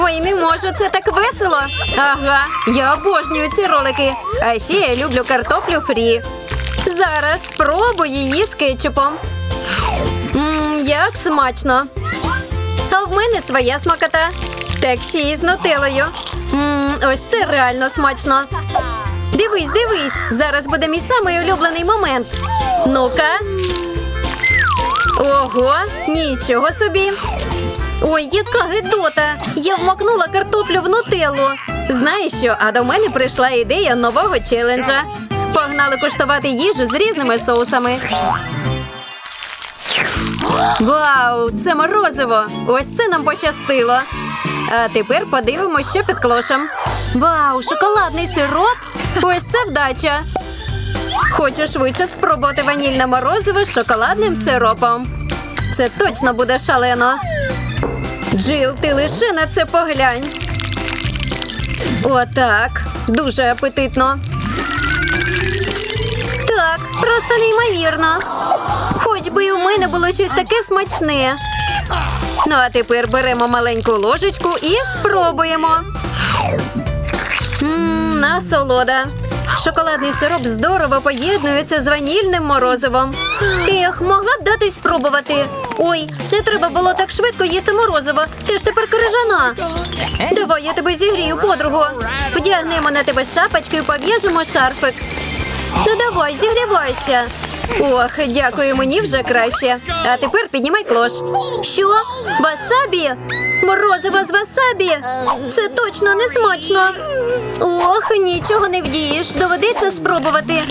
Ой, не можу, це так весело. Ага, я обожнюю ці ролики. А ще я люблю картоплю фрі. Зараз спробую її з кетчупом. Мм, як смачно. А в мене своя смакота. Так ще й з нутелою. Мм, ось це реально смачно. Дивись, дивись, зараз буде мій самий улюблений момент. Ну-ка. Ого, нічого собі. Ой, яка гидота! Я вмакнула картоплю в нутеллу. Знаєш що? А до мене прийшла ідея нового челенджа. Погнали куштувати їжу з різними соусами. Вау, це морозиво! Ось це нам пощастило. А тепер подивимось, що під клошем. Вау, шоколадний сироп! Ось це вдача. Хочу швидше спробувати ванільне морозиво з шоколадним сиропом. Це точно буде шалено. Джил, ти лише на це поглянь. Отак. Дуже апетитно. Так, просто неймовірно. Хоч би і у мене було щось таке смачне. Ну, а тепер беремо маленьку ложечку і спробуємо. Мм, насолода. Шоколадний сироп здорово поєднується з ванільним морозивом. Ех, могла б дати спробувати. Ой, не треба було так швидко їсти морозиво. Ти ж тепер крижана. Давай я тебе зігрію, подругу. Вдягнемо на тебе шапочки і пов'яжемо шарфик. Ну давай, зігрівайся. Ох, дякую, мені вже краще. А тепер піднімай клош. Що? Васабі? Морозиво з васабі? Це точно не смачно. Ох, нічого не вдієш. Доведеться спробувати.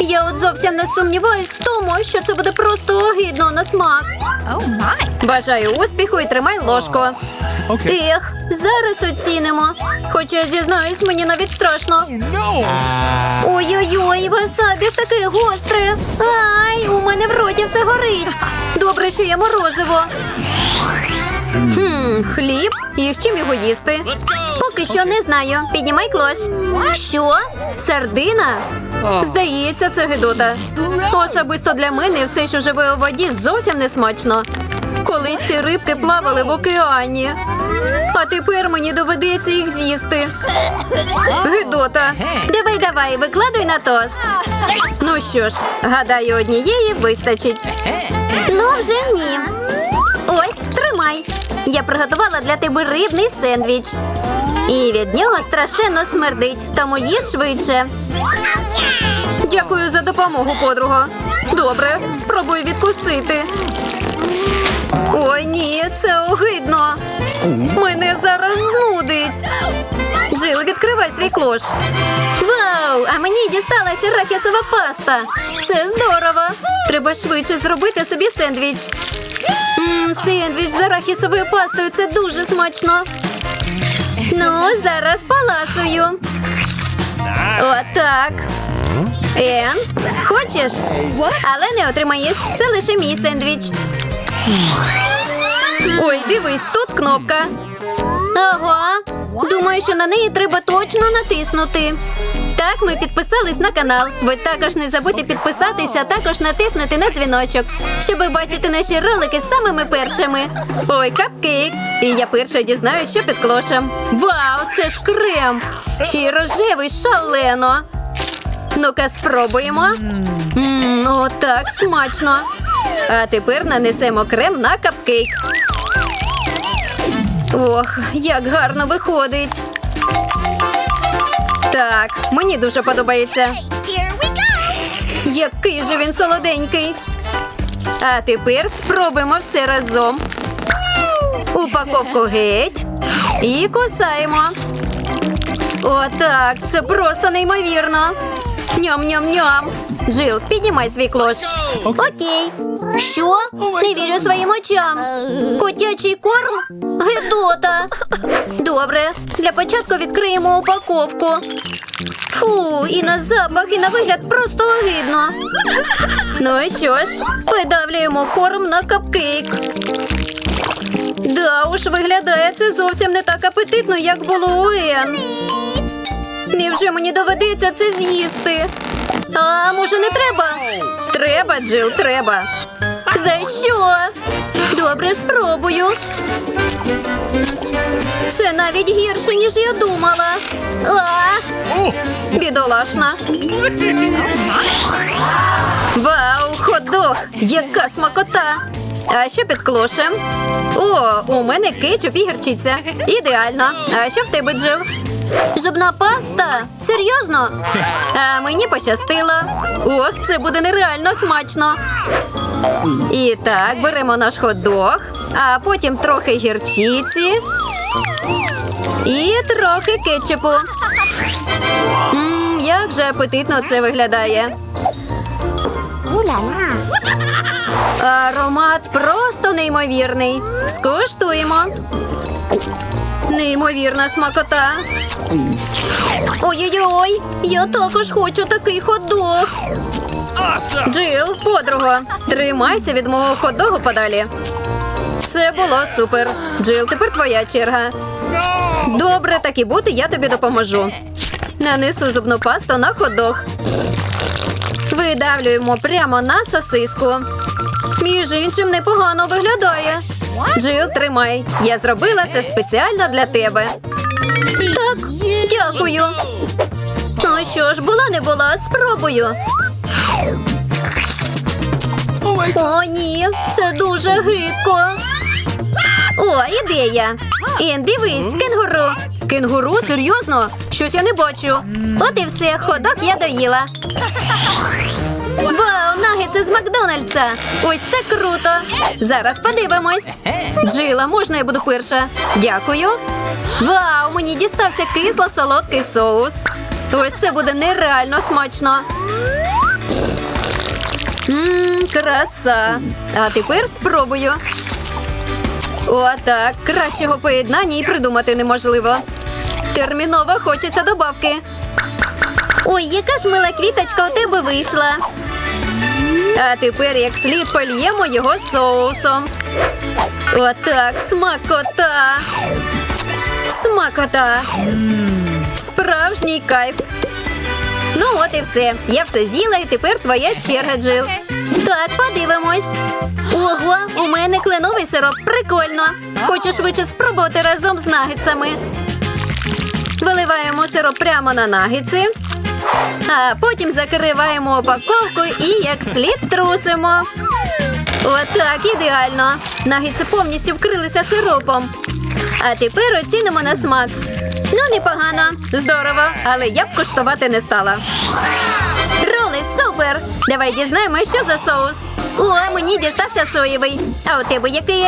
Я от зовсім не сумніваюсь в тому, що це буде просто огидно на смак. Бажаю успіху і тримай ложку. Ех, зараз оцінимо. Хоча зізнаюсь, мені навіть страшно. Ой-ой-ой, васабі ж таке гостре. Ай, у мене в роті все горить. Добре, що є морозиво. Хм, хліб? І з чим його їсти? Поки що не знаю. Піднімай клош. Що? Сардина? Здається, це гидота. Особисто для мене все, що живе у воді, зовсім не смачно. Колись ці рибки плавали в океані. А тепер мені доведеться їх з'їсти. Гидота. Давай, давай, викладуй на тост. Ну що ж, гадаю, однієї вистачить. Ну, вже ні. Ось, тримай. Я приготувала для тебе рибний сендвіч. І від нього страшенно смердить, тому їж швидше. Дякую за допомогу, подруга. Добре, спробую відкусити. Ой, ні, це огидно. Мене зараз знудить. Джил, відкривай свій клош. Вау! А мені дісталася арахісова паста. Це здорово. Треба швидше зробити собі сендвіч. Мм, сендвіч з арахісовою пастою це дуже смачно. Ну, зараз паласую. Отак. Ен, хочеш? Але не отримаєш. Це лише мій сендвіч. Ой, дивись, тут кнопка. Ага. Думаю, що на неї треба точно натиснути. Так, ми підписались на канал. Ви також не забудьте підписатися, також натиснути на дзвіночок, щоб бачити наші ролики самими першими. Ой, капкейк! І я перша дізнаюсь, що під клошем. Вау, це ж крем! Ще й рожевий шалено. Ну-ка, спробуємо. О, так смачно. А тепер нанесемо крем на капкейк. Ох, як гарно виходить. Так, мені дуже подобається. Який же він солоденький. А тепер спробуємо все разом. Упаковку геть. І кусаємо. Отак, це просто неймовірно. Ням-ням-ням. Джил, піднімай свій клош. Окей. Що? Не вірю своїм очам. Котячий корм? Гидота. Добре. Для початку відкриємо упаковку. Фу, і на запах, і на вигляд просто огидно. Ну і що ж, видавлюємо корм на капкейк. Да уж, виглядає це зовсім не так апетитно, як було у Ен. Невже мені доведеться це з'їсти? А може не треба? Треба, Джил, треба. За що? Добре, спробую. Це навіть гірше, ніж я думала. А! Бідолашна. Вау, ходох! Яка смакота! А що під клошем? О, у мене кетчуп і гірчиця. Ідеально. А що в тебе, Джил? Зубна паста? Серйозно? А мені пощастило. Ох, це буде нереально смачно. І так, беремо наш хот-дог, а потім трохи гірчиці і трохи кетчупу. Мм, як же апетитно це виглядає. Аромат просто неймовірний. Скуштуємо. Неймовірна смакота. Ой-ой-ой, я також хочу такий хот-дог. Джил, подруго, тримайся від мого хот-догу подалі. Це було супер. Джил, тепер твоя черга. Добре, так і бути, я тобі допоможу. Нанесу зубну пасту на ходох. Видавлюємо прямо на сосиску. Між іншим непогано виглядає. Джил, тримай. Я зробила це спеціально для тебе. Так, дякую. Ну що ж, була не була, спробую. О, ні, це дуже гидко. О, ідея. Ен, дивись, кенгуру. Кенгуру? Серйозно? Щось я не бачу. От і все, ходок я доїла. З Макдональдса! Ось це круто! Зараз подивимось. Джила, можна я буду перша? Дякую. Вау, мені дістався кисло-солодкий соус. Ось це буде нереально смачно. Мм, краса. А тепер спробую. Отак. Кращого поєднання і придумати неможливо. Терміново хочеться добавки. Ой, яка ж мила квіточка у тебе вийшла. А тепер як слід польємо його соусом. Отак, смакота. Смакота. Справжній кайф. Ну, от і все. Я все з'їла, і тепер твоя черга, Джил. Так, подивимось. Ого, у мене кленовий сироп. Прикольно. Хочу швидше спробувати разом з нагетсами. Виливаємо сироп прямо на нагетси. А потім закриваємо упаковку і як слід трусимо. Отак, ідеально. Нагетси повністю вкрилися сиропом. А тепер оцінимо на смак. Ну, непогано, здорово, але я б куштувати не стала. Роли, супер! Давай дізнаємося, що за соус. О, мені дістався соєвий. А у тебе який?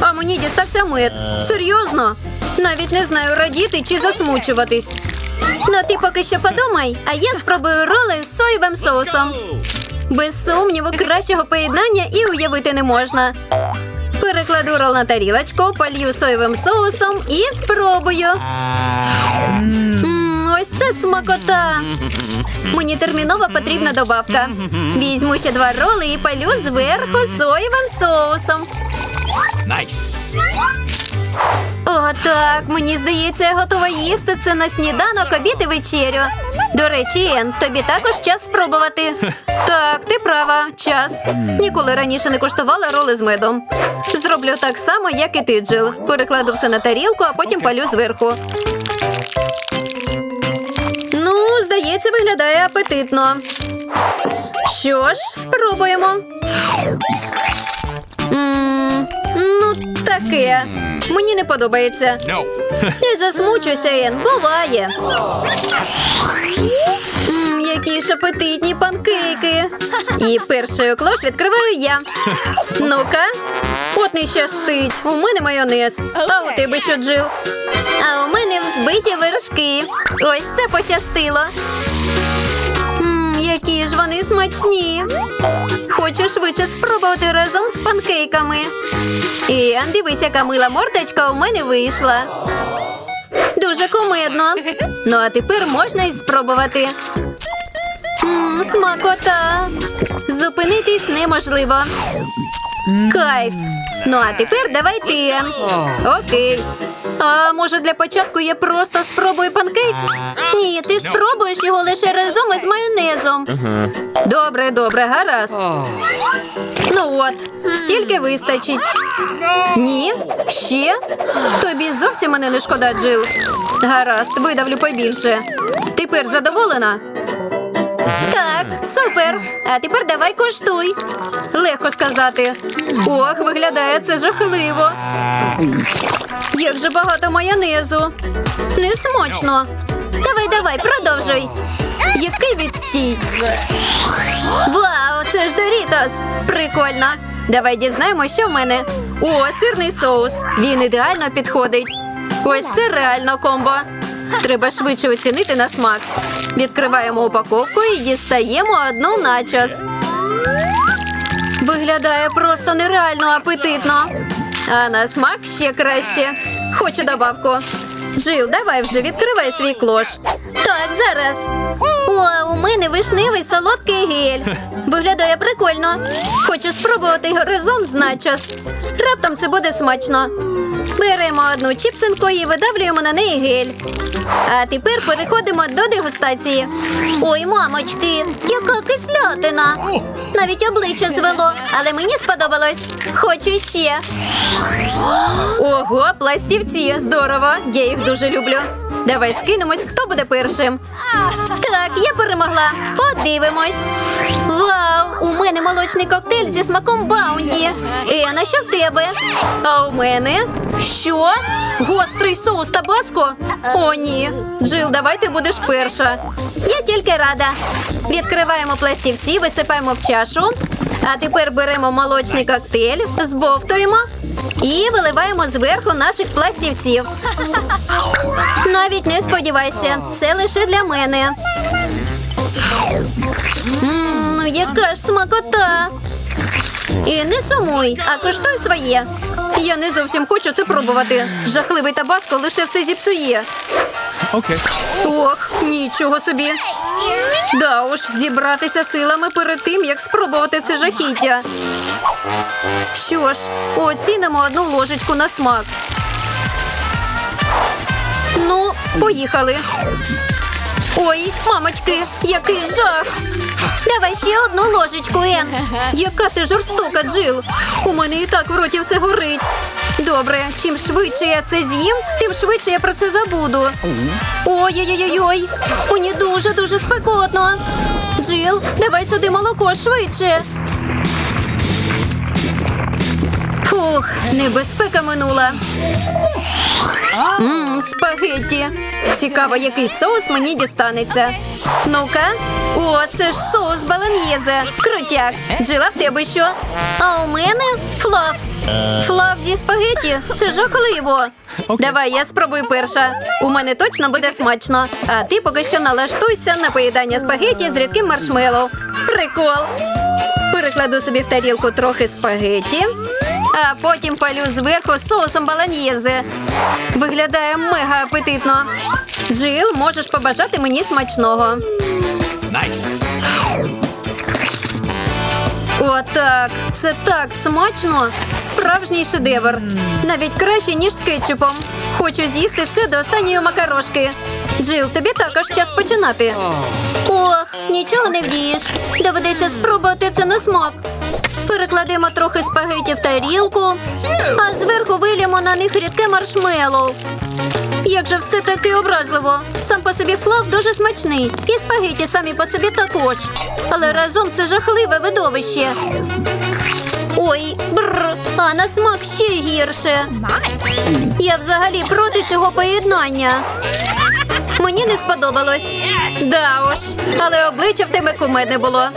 А мені дістався мед. Серйозно? Навіть не знаю, радіти чи засмучуватись. Ну, ти поки що подумай, а я спробую роли з соєвим соусом. Без сумніву, кращого поєднання і уявити не можна. Перекладу рол на тарілочку, полью соєвим соусом і спробую. М, ось це смакота. Мені терміново потрібна добавка. Візьму ще два роли і полю зверху соєвим соусом. Nice. О, так, мені здається, я готова їсти це на сніданок, обід і вечерю. До речі, Ен, тобі також час спробувати. Так, ти права, час. Ніколи раніше не куштувала роли з медом. Зроблю так само, як і ти, Джил. Перекладу все на тарілку, а потім палю зверху. Ну, здається, виглядає апетитно. Що ж, спробуємо. М, ну, таке. Мені не подобається. Не засмучуйся, Ен, буває. М, які ж апетитні панкейки. І першою клош відкриваю я. Ну-ка. От не щастить. У мене майонез. А у тебе що, Джил? А у мене взбиті вершки. Ось це пощастило. М, які ж вони смачні. Хочу швидше спробувати разом з панкейками. І дивись, яка мила мордочка у мене вийшла. Дуже кумедно. Ну а тепер можна і спробувати. Мм, смакота. Зупинитись неможливо. Кайф. Ну а тепер давай ти. Окей. А може для початку я просто спробую панкейк? Ні, ти спробуєш його лише разом із майонезом. Добре, добре, гаразд. Ну от, стільки вистачить. Ні? Ще? Тобі зовсім мене не шкода, Джил. Гаразд, видавлю побільше. Тепер задоволена? Так, супер. А тепер давай коштуй. Легко сказати. Ох, виглядає це жахливо. Як же багато майонезу. Не смачно. Давай, давай, продовжуй. Який відстій. Вау, це ж Дорітос! Прикольно. Давай дізнаємося, що в мене. О, сирний соус. Він ідеально підходить. Ось це реально комбо. Треба швидше оцінити на смак. Відкриваємо упаковку і дістаємо одну начос. Виглядає просто нереально апетитно. А на смак ще краще. Хочу добавку. Джил, давай вже відкривай свій клош. Так, зараз. О, у мене вишневий солодкий гель. Виглядає прикольно. Хочу спробувати разом з начос. Раптом це буде смачно. Беремо одну чіпсинку і видавлюємо на неї гель. А тепер переходимо до дегустації. Ой, мамочки, яка кислятина. Навіть обличчя звело, але мені сподобалось. Хочу ще. Ого, пластівці, здорово. Я їх дуже люблю. Давай скинемось, хто буде першим. Так, я перемогла. Подивимось. Вау! У мене молочний коктейль зі смаком баунті. Ена, що в тебе? А у мене? Що? Гострий соус табаско? О, ні. Джил, давай ти будеш перша. Я тільки рада. Відкриваємо пластівці, висипаємо в чашу. А тепер беремо молочний коктейль, збовтуємо і виливаємо зверху наших пластівців. Навіть не сподівайся, це лише для мене. Ну яка ж смакота. І не сумуй, а коштуй своє. Я не зовсім хочу це пробувати. Жахливий табаско лише все зіпсує. Okay. Ох, нічого собі. Да уж, зібратися силами перед тим, як спробувати це жахіття. Що ж, оцінимо одну ложечку на смак. Ну, поїхали. Ой, мамочки, який жах! Давай ще одну ложечку, Ен. Яка ти жорстока, Джил. У мене і так в роті все горить. Добре, чим швидше я це з'їм, тим швидше я про це забуду. Ой-ой-ой-ой, мені дуже-дуже спекотно. Джил, давай сюди молоко швидше. Фух, небезпека минула. Мм, спагетті. Цікаво, який соус мені дістанеться. Ну-ка. О, це ж соус баланьєзе. Крутяк. Джила в тебе що? А у мене флаф. Флаф зі спагетті. Це жахливо. Давай, я спробую перша. У мене точно буде смачно. А ти поки що налаштуйся на поїдання спагетті з рідким маршмеллоу. Прикол. Перекладу собі в тарілку трохи спагетті, а потім палю зверху соусом баланьєзе. Виглядає мега апетитно. Джил, можеш побажати мені смачного. Nice. Отак. Це так смачно. Справжній шедевр. Навіть краще, ніж з кетчупом. Хочу з'їсти все до останньої макарошки. Джил, тобі також час починати. Ох, нічого не вдієш. Доведеться спробувати це на смак. Перекладемо трохи спагеті в тарілку, а зверху вилємо на них рідке маршмеллоу. Як же все таки образливо. Сам по собі флав дуже смачний. І спагеті самі по собі також. Але разом це жахливе видовище. Ой, бррр, а на смак ще гірше. Я взагалі проти цього поєднання. Мені не сподобалось. Да уж, але обличчя в тебе кумедне було.